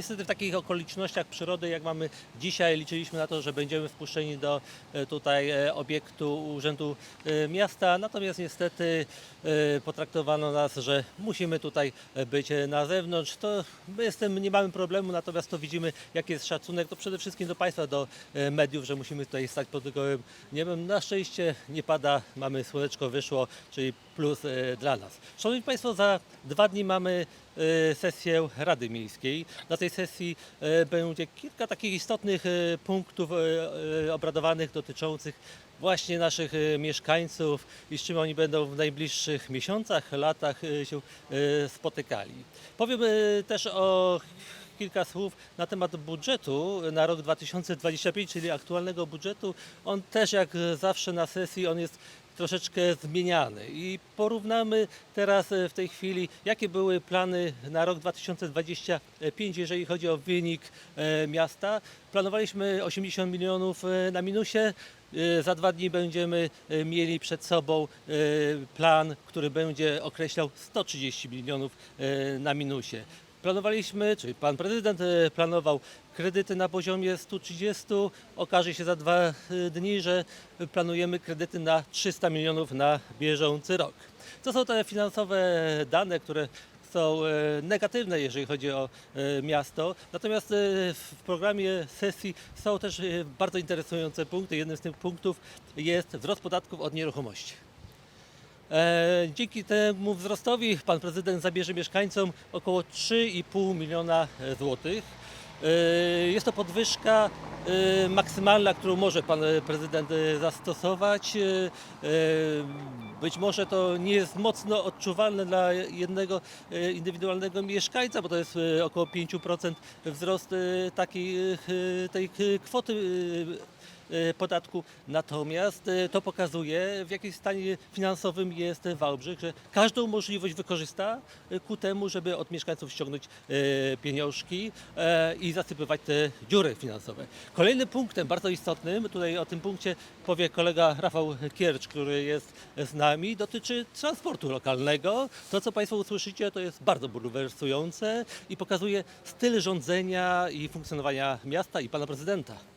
niestety w takich okolicznościach przyrody, jak mamy dzisiaj, liczyliśmy na to, że będziemy wpuszczeni do e, tutaj e, obiektu Urzędu e, Miasta, natomiast niestety potraktowano nas, że musimy tutaj być na zewnątrz. To my z tym nie mamy problemu, natomiast to widzimy, jaki jest szacunek, to przede wszystkim do Państwa, do mediów, że musimy tutaj stać pod gołym niebem. Na szczęście nie pada, mamy słoneczko wyszło, czyli plus dla nas. Szanowni Państwo, za dwa dni mamy sesję Rady Miejskiej. Na tej sesji e, będzie kilka takich istotnych e, punktów e, e, obradowanych dotyczących właśnie naszych e, mieszkańców i z czym oni będą w najbliższych miesiącach, latach e, się e, spotykali. Powiem e, też o kilka słów na temat budżetu na rok 2025, czyli aktualnego budżetu. On też jak zawsze na sesji on jest troszeczkę zmieniany i porównamy teraz e, w tej chwili, jakie były plany na rok 2025, jeżeli chodzi o wynik e, miasta. Planowaliśmy 80 milionów e, na minusie. Za dwa dni będziemy mieli przed sobą plan, który będzie określał 130 milionów na minusie. Planowaliśmy, czyli pan prezydent e, planował kredyty na poziomie 130. Okaże się za dwa e, dni, że planujemy kredyty na 300 milionów na bieżący rok. To są te finansowe dane, które są e, negatywne, jeżeli chodzi o miasto. Natomiast w programie sesji są też bardzo interesujące punkty. Jednym z tych punktów jest wzrost podatków od nieruchomości. E, Dzięki temu wzrostowi pan prezydent zabierze mieszkańcom około 3,5 miliona złotych. E, Jest to podwyżka e, maksymalna, którą może pan prezydent zastosować. Być może to nie jest mocno odczuwalne dla jednego indywidualnego mieszkańca, bo to jest około 5% wzrost takiej, tej kwoty podatku. Natomiast e, to pokazuje, w jakim stanie finansowym jest Wałbrzych, że każdą możliwość wykorzysta e, ku temu, żeby od mieszkańców ściągnąć pieniążki i zasypywać te dziury finansowe. Kolejnym punktem bardzo istotnym, tutaj o tym punkcie powie kolega Rafał Kiercz, który jest z nami, dotyczy transportu lokalnego. To, co Państwo usłyszycie, to jest bardzo bulwersujące i pokazuje styl rządzenia i funkcjonowania miasta i pana prezydenta.